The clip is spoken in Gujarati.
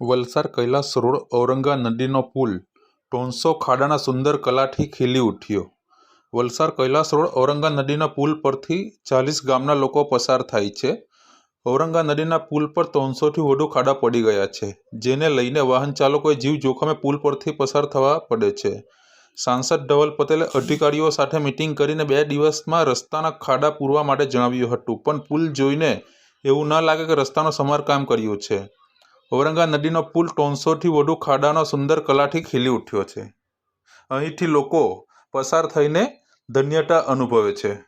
વલસાડ, કૈલાસ રોડ ઔરંગા નદીનો પુલ. ટોનસો ખાડાના સુંદર કલાથી ખીલી ઉઠ્યો. વલસાડ, કૈલાસ રોડ ઔરંગા નદીના પુલ પરથી ચાલીસ ગામના લોકો પસાર થાય છે. ઔરંગા નદીના પુલ પર ત્રણસોથી વધુ ખાડા પડી ગયા છે, જેને લઈને વાહન ચાલકોએ જીવ જોખમે પુલ પરથી પસાર થવા પડે છે. સાંસદ ધવલ પટેલે અધિકારીઓ સાથે મિટિંગ કરીને બે દિવસમાં રસ્તાના ખાડા પૂરવા માટે જણાવ્યું હતું, પણ પુલ જોઈને એવું ન લાગે કે રસ્તાનું સમારકામ કર્યું છે. ઔરંગા નદીનો પુલ ત્રણસોથી વધુ ખાડાનો સુંદર કલાથી ખીલી ઉઠ્યો છે. અહીંથી લોકો પસાર થઈને ધન્યતા અનુભવે છે.